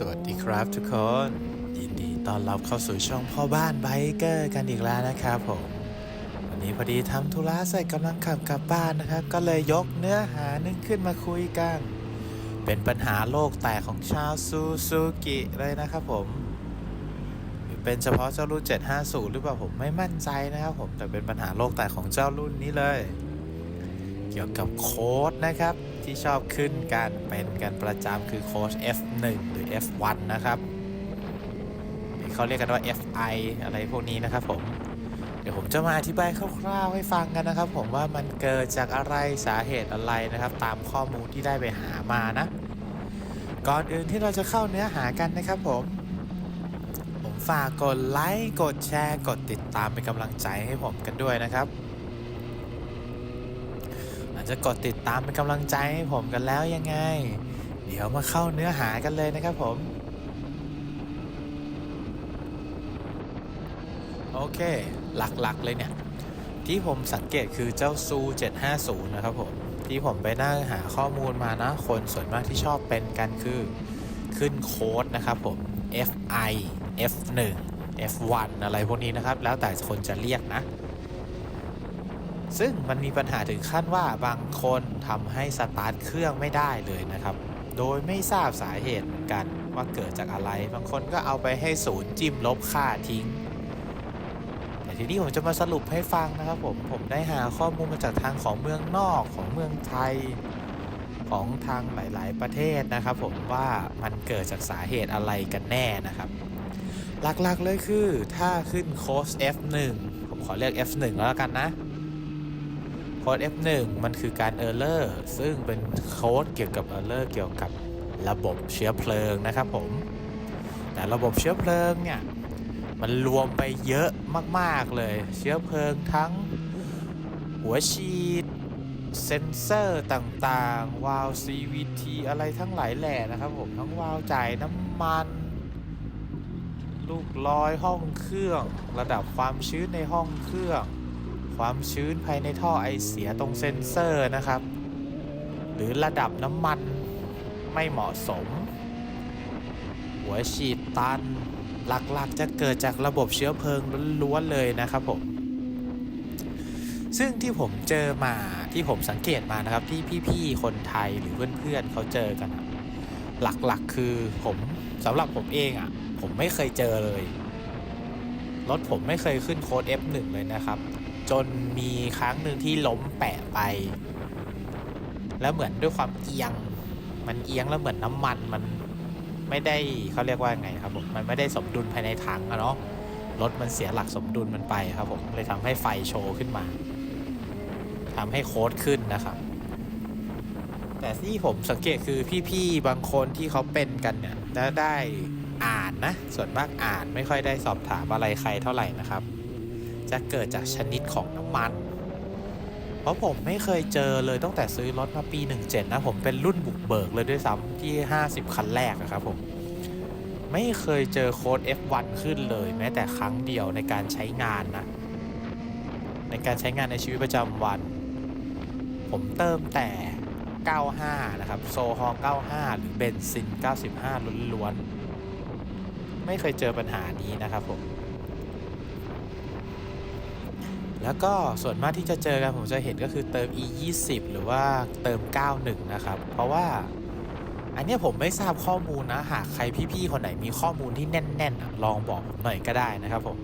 สวัสดีครับทุกคน ยินดีต้อนรับเข้าสู่ช่องพ่อบ้านไบเกอร์กันอีกแล้วนะครับผม วันนี้พอดีทำธุระเสร็จกำลังขับกลับบ้านนะครับ ก็เลยยกเนื้อหานึ่งขึ้นมาคุยกัน เป็นปัญหาโลกแตกของชาวซูซูกิเลยนะครับผมหรือเป็นเฉพาะเจ้ารุ่น 750 หรือเปล่าผมไม่มั่นใจนะครับผมแต่เป็นปัญหาโลกแตกของเจ้ารุ่นนี้เลย เกี่ยวกับโค้ดนะครับ ที่ชอบขึ้นกันเป็นกันประจำคือโค้ด F1 หรือ F1 นะครับเขาเรียกกันว่า FI อะไรพวกนี้นะครับผม เดี๋ยวผมจะมาอธิบายคร่าวๆให้ฟังกันนะครับ ผมว่ามันเกิดจากอะไรสาเหตุอะไรนะครับ ตามข้อมูลที่ได้ไปหามานะ ก่อนอื่นที่เราจะเข้าเนื้อหากันนะครับผม ผมฝากกดไลค์กดแชร์ กดติดตามเป็นกำลังใจให้ผมกันด้วยนะครับ จะกดติดตามเป็นกำลังใจให้ผมกันแล้วยังไง เดี๋ยวมาเข้าเนื้อหากันเลยนะครับผม โอเค หลักๆเลยเนี่ย ที่ผมสังเกตคือเจ้าซู750 นะครับผม ที่ผมไปนั่งหาข้อมูลมานะ คนส่วนมากที่ชอบเป็นกันคือขึ้นโค้ดนะครับผม FI F1 F1 อะไรพวกนี้นะครับ แล้วแต่คนจะเรียกนะ ซึ่งมันมีปัญหาถึงขั้นว่าบางคนทำให้สตาร์ทเครื่องไม่ได้เลยนะครับ โดยไม่ทราบสาเหตุเหมือนกันว่าเกิดจากอะไร บางคนก็เอาไปให้ศูนย์จิ้มลบค่าทิ้ง แต่ทีนี้ผมจะมาสรุปให้ฟังนะครับผม ผมได้หาข้อมูลมาจากทางของเมืองนอกของเมืองไทยของทางหลาย ๆ ประเทศนะครับผมว่ามันเกิดจากสาเหตุอะไรกันแน่นะครับ หลัก ๆ เลยคือถ้าขึ้นโค้ด F1 ผมขอเรียก F1 แล้วกันนะ ค้ด F1 มันคือการ Error ซึ่งเป็นโค้ดเกี่ยวกับ Error เกี่ยวกับระบบเชื้อเพลิงนะครับผม แต่ระบบเชื้อเพลิงเนี่ย มันรวมไปเยอะมาก ๆ เลย เชื้อเพลิงทั้งหัวฉีด เซนเซอร์ต่างๆ วาล์ว CVT อะไรทั้งหลายแหล่นะครับผม ทั้งวาล์วจ่ายน้ำมัน ลูกลอยห้องเครื่อง ระดับความชื้นในห้องเครื่อง ความชื้นภายในท่อไอเสียตรงเซนเซอร์นะครับ หรือระดับน้ำมันไม่เหมาะสม หัวฉีดตัน หลักๆจะเกิดจากระบบเชื้อเพลิงล้วนๆเลยนะครับผม ซึ่งที่ผมเจอมาที่ผมสังเกตมานะครับ ที่พี่ๆคนไทยหรือเพื่อนๆเขาเจอกันหลักๆคือผมสำหรับผมเองอะ่ะ ผมไม่เคยเจอเลยรถผมไม่เคยขึ้นโค้ด F1 เลยนะครับ จนมีครั้งหนึ่งที่ล้มแปะไป แล้วเหมือนด้วยความเอียง มันเอียงแล้วเหมือนน้ำมันมันไม่ได้เขาเรียกว่าไงครับผมมันไม่ได้สมดุลภายในถังอะเนาะรถมันเสียหลักสมดุลมันไปครับผมเลยทำให้ไฟโชว์ขึ้นมาทำให้โค้ดขึ้นนะครับ แต่ที่ผมสังเกตคือพี่ๆบางคนที่เขาเป็นกันเนี่ยได้อ่านนะ ส่วนมากอ่านไม่ค่อยได้สอบถามอะไรใครเท่าไหร่นะครับ จะเกิดจากชนิดของน้ำมัน เพราะผมไม่เคยเจอเลยตั้งแต่ซื้อรถมาปี 17 นะ ผมเป็นรุ่นบุกเบิกเลยด้วยซ้ำที่ 50 คันแรกอะครับผม ไม่เคยเจอโค้ด F1 ขึ้นเลย แม้แต่ครั้งเดียวในการใช้งานนะ ในการใช้งานในชีวิตประจำวัน ผมเติมแต่ 95 นะครับ โซฮอล95 หรือเบนซิน 95 ล้วนๆ ไม่เคยเจอปัญหานี้นะครับผม แล้วก็ส่วนมากที่จะเจอกันผมจะเห็นก็คือเติม e 2 0หรือว่าเติม 91 นะครับ เพราะว่าอันนี้ผมไม่ทราบข้อมูลนะ หากใครพี่ๆคนไหนมีข้อมูลที่แน่นๆ ลองบอกผมหน่อยก็ได้นะครับผม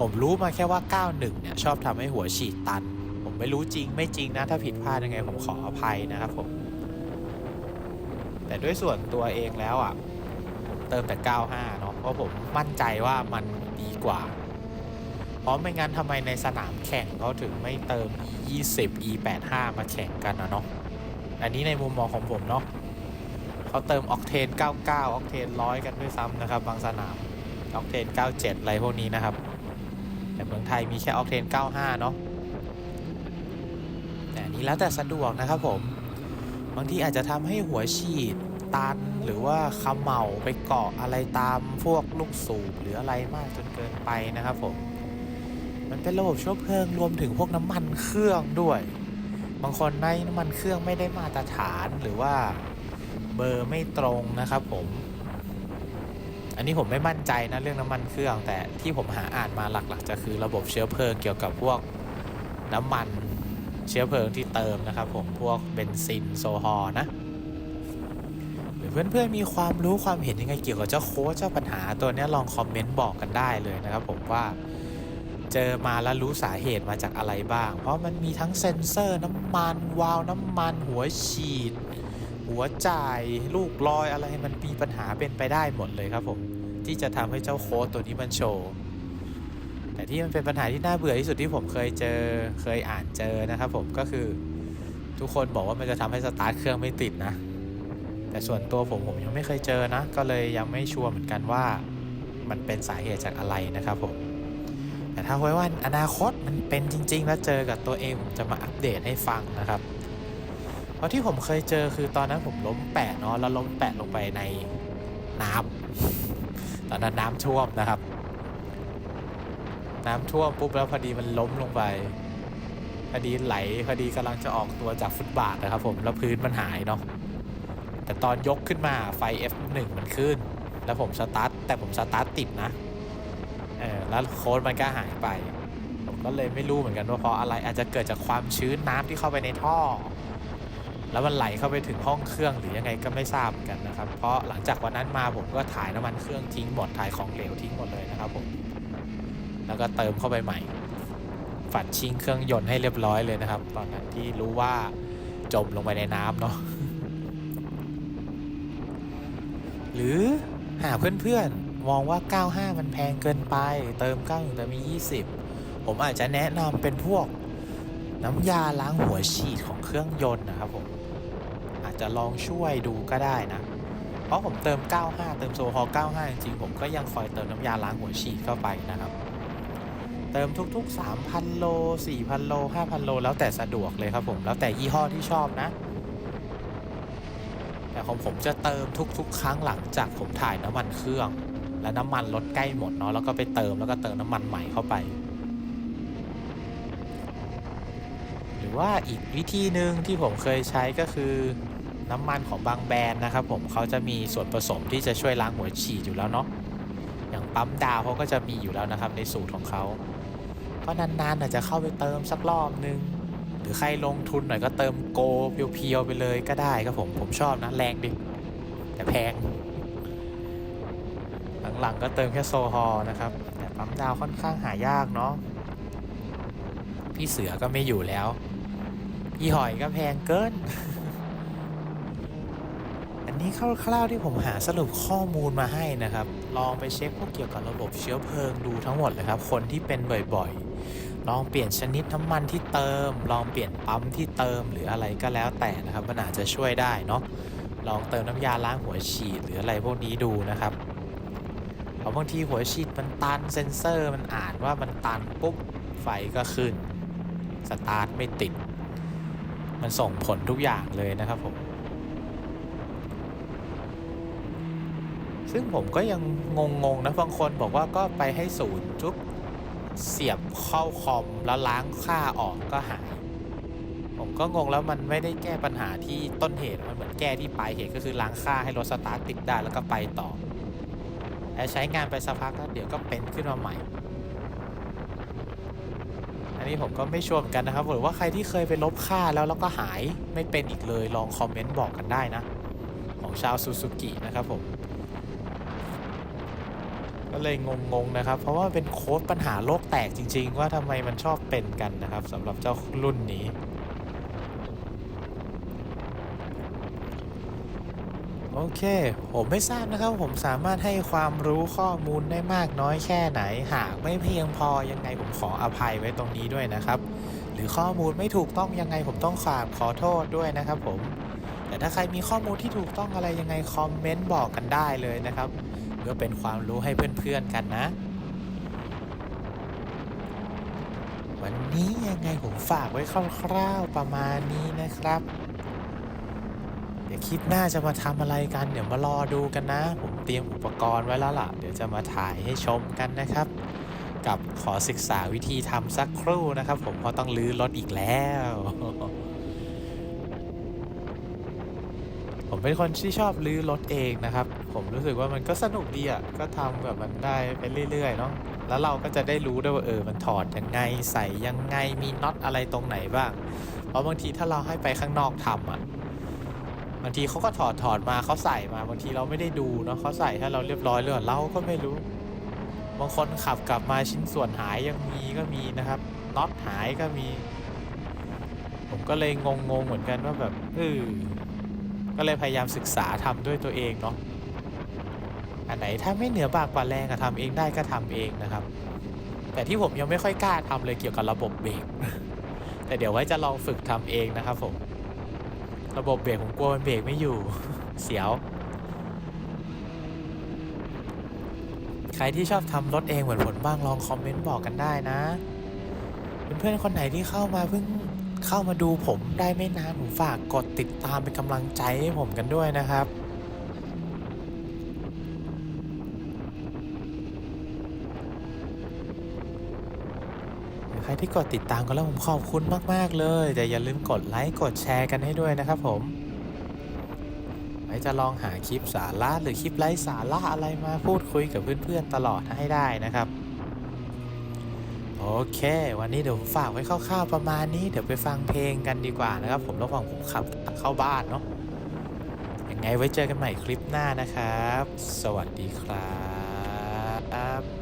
ผมรู้มาแค่ว่า 91 เนี่ย ชอบทำให้หัวฉีดตัน ผมไม่รู้จริงไม่จริงนะ ถ้าผิดพลาดยังไงผมขออภัยนะครับผม แต่ด้วยส่วนตัวเองแล้วอะ ผมเติมแต่ 95 เนาะเพราะผมมั่นใจว่ามันดีกว่า เพราะไม่งั้นทำไมในสนามแข่งเขาถึงไม่เติม e 2 0 e 8 5 มาแข่งกันนะเนาะ อันนี้ในมุมมองของผมเนาะเขาเติมออกเทน 99 ออกเทน 100 กันด้วยซ้ำนะครับ บางสนาม ออกเทน 97 อะไรพวกนี้นะครับ แต่เมืองไทยมีแค่ออกเทน 95 เนาะแต่นี้แล้วแต่สะดวกนะครับผม บางทีอาจจะทำให้หัวฉีดตันหรือว่าขมเหลาไปเกาะอะไรตามพวกลูกสูบหรืออะไรมากจนเกินไปนะครับผม มันเป็นระบบเชื้อเพลิงรวมถึงพวกน้ำมันเครื่องด้วย บางคนในน้ำมันเครื่องไม่ได้มาตรฐานหรือว่าเบอร์ไม่ตรงนะครับผม อันนี้ผมไม่มั่นใจนะเรื่องน้ำมันเครื่อง แต่ที่ผมหาอ่านมาหลักๆ จะคือระบบเชื้อเพลิงเกี่ยวกับพวกน้ำมันเชื้อเพลิงที่เติมนะครับผมพวกเบนซินโซฮอลนะหรือเพื่อนๆมีความรู้ความเห็นยังไงเกี่ยวกับเจ้าโค้ชเจ้าปัญหาตัวนี้ลองคอมเมนต์บอกกันได้เลยนะครับผมว่า เจอมาแล้วรู้สาเหตุมาจากอะไรบ้าง เพราะมันมีทั้งเซ็นเซอร์น้ำมัน วาล์วน้ำมัน หัวฉีด หัวจ่าย ลูกลอยอะไรมันมีปัญหาเป็นไปได้หมดเลยครับผม ที่จะทำให้เจ้าโค้ดตัวนี้มันโชว์แต่ที่มันเป็นปัญหาที่น่าเบื่อที่สุดที่ผมเคยเจอเคยอ่านเจอนะครับผมก็คือทุกคนบอกว่ามันจะทำให้สตาร์ทเครื่องไม่ติดนะ แต่ส่วนตัวผมผมยังไม่เคยเจอนะ ก็เลยยังไม่ชัวร์เหมือนกันว่ามันเป็นสาเหตุจากอะไรนะครับผม แต่ถ้าไว้ว่าอนาคตมันเป็นจริง ๆ แล้วเจอกับตัวเองผมจะมาอัปเดตให้ฟังนะครับเพราะที่ผมเคยเจอคือตอนนั้นผมล้มแปะเนาะแล้วล้มแปะลงไปในน้ำตอนนั้นน้ำท่วมนะครับ น้ำท่วมปุ๊บแล้วพอดีมันล้มลงไปพอดีไหลพอดีกำลังจะออกตัวจากฟุตบาทนะครับ ผมแล้วพื้นมันหายเนาะแต่ตอนยกขึ้นมาไฟ F1 มันขึ้น แล้วผมสตาร์ทแต่ผมสตาร์ทติดนะ เออแล้วโค้ดมันก็หายไป ผมก็เลยไม่รู้เหมือนกันว่าเพราะอะไรอาจจะเกิดจากความชื้นน้ำที่เข้าไปในท่อ แล้วมันไหลเข้าไปถึงห้องเครื่องหรือยังไงก็ไม่ทราบเหมือนกันนะครับ เพราะหลังจากวันนั้นมาผมก็ถ่ายน้ำมันเครื่องทิ้งหมดถ่ายของเหลวทิ้งหมดเลยนะครับผมแล้วก็เติมเข้าไปใหม่ ฝัดชิงเครื่องยนต์ให้เรียบร้อยเลยนะครับ ตอนนั้นที่รู้ว่าจมลงไปในน้ำเนาะหรือหาเพื่อนๆ มองว่า 95 มันแพงเกินไป เติม91แต่มี 20 ผมอาจจะแนะนำเป็นพวกน้ำยาล้างหัวฉีดของเครื่องยนต์นะครับผม อาจจะลองช่วยดูก็ได้นะ เพราะผมเติม 95 เติมโซฮอล์95 จริงๆ ผมก็ยังคอยเติมน้ำยาล้างหัวฉีดเข้าไปนะครับ เติมทุกๆ 3,000 โล 4,000 โล 5,000 โล แล้วแต่สะดวกเลยครับผม แล้วแต่ยี่ห้อที่ชอบนะ แต่ของผมจะเติมทุกๆ ครั้งหลังจากผมถ่ายน้ำมันเครื่อง และน้ำมันลดใกล้หมดเนาะแล้วก็ไปเติมแล้วก็เติมน้ำมันใหม่เข้าไป หรือว่าอีกวิธีหนึ่งที่ผมเคยใช้ก็คือน้ำมันของบางแบรนด์นะครับผมเขาจะมีส่วนผสมที่จะช่วยล้างหัวฉีดอยู่แล้วเนาะอย่างปั๊มดาวเขาก็จะมีอยู่แล้วนะครับในสูตรของเขาก็นานๆอาจจะเข้าไปเติมสักรอบนึง หรือใครลงทุนหน่อยก็เติมโกเพียวๆไปเลยก็ได้ครับผมผมชอบนะแรงดิแต่แพง หลังๆก็เติมแค่โซฮอลนะครับ แต่ปั๊มดาวค่อนข้างหายากเนาะพี่เสือก็ไม่อยู่แล้ว พี่หอยก็แพงเกิน อันนี้คร่าวๆที่ผมหาสรุปข้อมูลมาให้นะครับ ลองไปเช็คพวกเกี่ยวกับระบบเชื้อเพลิงดูทั้งหมดเลยครับ คนที่เป็นบ่อยๆ ลองเปลี่ยนชนิดน้ำมันที่เติม ลองเปลี่ยนปั๊มที่เติมหรืออะไรก็แล้วแต่นะครับมันอาจจะช่วยได้เนาะลองเติมน้ำยาล้างหัวฉีดหรืออะไรพวกนี้ดูนะครับ เพราะบางทีหัวฉีดมันตันเซ็นเซอร์มันอ่านว่ามันตันปุ๊บไฟก็ขึ้น สตาร์ทไม่ติด มันส่งผลทุกอย่างเลยนะครับผม ซึ่งผมก็ยังงงๆนะบางคนบอกว่าก็ไปให้ศูนย์ทุบเสียบเข้าคอมแล้วล้างค่าออกก็หาย ผมก็งงแล้วมันไม่ได้แก้ปัญหาที่ต้นเหตุมันเหมือนแก้ที่ปลายเหตุก็คือล้างค่าให้รถสตาร์ทติดได้แล้วก็ไปต่อ และใช้งานไปสักพักแล้วเดี๋ยวก็เป็นขึ้นมาใหม่ อันนี้ผมก็ไม่ชัวร์เหมือนกันนะครับหรือว่าใครที่เคยไปลบค่าแล้วแล้วก็หายไม่เป็นอีกเลยลองคอมเมนต์บอกกันได้นะ ของชาวซูซูกินะครับผมก็เลยงงๆนะครับ เพราะว่าเป็นโค้ดปัญหาโลกแตกจริง ๆ ว่าทำไมมันชอบเป็นกันนะครับสำหรับเจ้ารุ่นนี้ โอเค ผมไม่ทราบนะครับ ผมสามารถให้ความรู้ข้อมูลได้มากน้อยแค่ไหน หากไม่เพียงพอยังไงผมขออภัยไว้ตรงนี้ด้วยนะครับ หรือข้อมูลไม่ถูกต้องยังไงผมต้องฝากขอโทษด้วยนะครับผม แต่ถ้าใครมีข้อมูลที่ถูกต้องอะไรยังไงคอมเมนต์บอกกันได้เลยนะครับ เพื่อเป็นความรู้ให้เพื่อนๆกันนะ วันนี้ยังไงผมฝากไว้คร่าวๆประมาณนี้นะครับ คลิปหน้าจะมาทำอะไรกัน เดี๋ยวมารอดูกันนะ ผมเตรียมอุปกรณ์ไว้แล้วล่ะ เดี๋ยวจะมาถ่ายให้ชมกันนะครับ กับขอศึกษาวิธีทำสักครู่นะครับ ผมเพราะต้องลื้อรถอีกแล้ว ผมเป็นคนที่ชอบลื้อรถเองนะครับ ผมรู้สึกว่ามันก็สนุกดีอะก็ทำแบบมันได้ไปเรื่อยๆเนาะแล้วเราก็จะได้รู้ด้วยว่าเออมันถอดยังไงใส่ยังไงมีน็อตอะไรตรงไหนบ้างเพราะบางทีถ้าเราให้ไปข้างนอกทำอะ บางทีเขาก็ถอดถอดมาเขาใส่มาบางทีเราไม่ได้ดูเนาะเขาใส่ถ้าเราเรียบร้อยเลยเราก็ไม่รู้ บางคนขับกลับมาชิ้นส่วนหายยังมีก็มีนะครับน็อตหายก็มี ผมก็เลยงงๆเหมือนกันว่าแบบเออก็เลยพยายามศึกษาทำด้วยตัวเองเนาะอันไหนถ้าไม่เหนือบากกว่าแรงอะทำเองได้ก็ทำเองนะครับ แต่ที่ผมยังไม่ค่อยกล้าทำเลยเกี่ยวกับระบบเบรกแต่เดี๋ยวไว้จะลองฝึกทำเองนะครับผม ระบบเบรกผมกลัวมันเบรกไม่อยู่ เสียว ใครที่ชอบทำรถเองเหมือนผลบ้างลองคอมเมนต์บอกกันได้นะ เพื่อนๆคนไหนที่เข้ามาเพิ่งเข้ามาดูผมได้ไม่นานผมฝากกดติดตามเป็นกำลังใจให้ผมกันด้วยนะครับ รที่กดติดตามกันแล้วผมขอบคุณมาก ๆ เลย แต่อย่าลืมกดไลค์กดแชร์กันให้ด้วยนะครับผมไว้จะลองหาคลิปสาระหรือคลิปไร้สาระอะไรมาพูดคุยกับเพื่อนๆตลอดให้ได้นะครับ โอเค วันนี้เดี๋ยวผมฝากไว้คร่าวๆประมาณนี้เดี๋ยวไปฟังเพลงกันดีกว่านะครับ ผมระหว่างผมขับเข้าบ้านเนาะยังไงไว้เจอกันใหม่คลิปหน้านะครับ สวัสดีครับ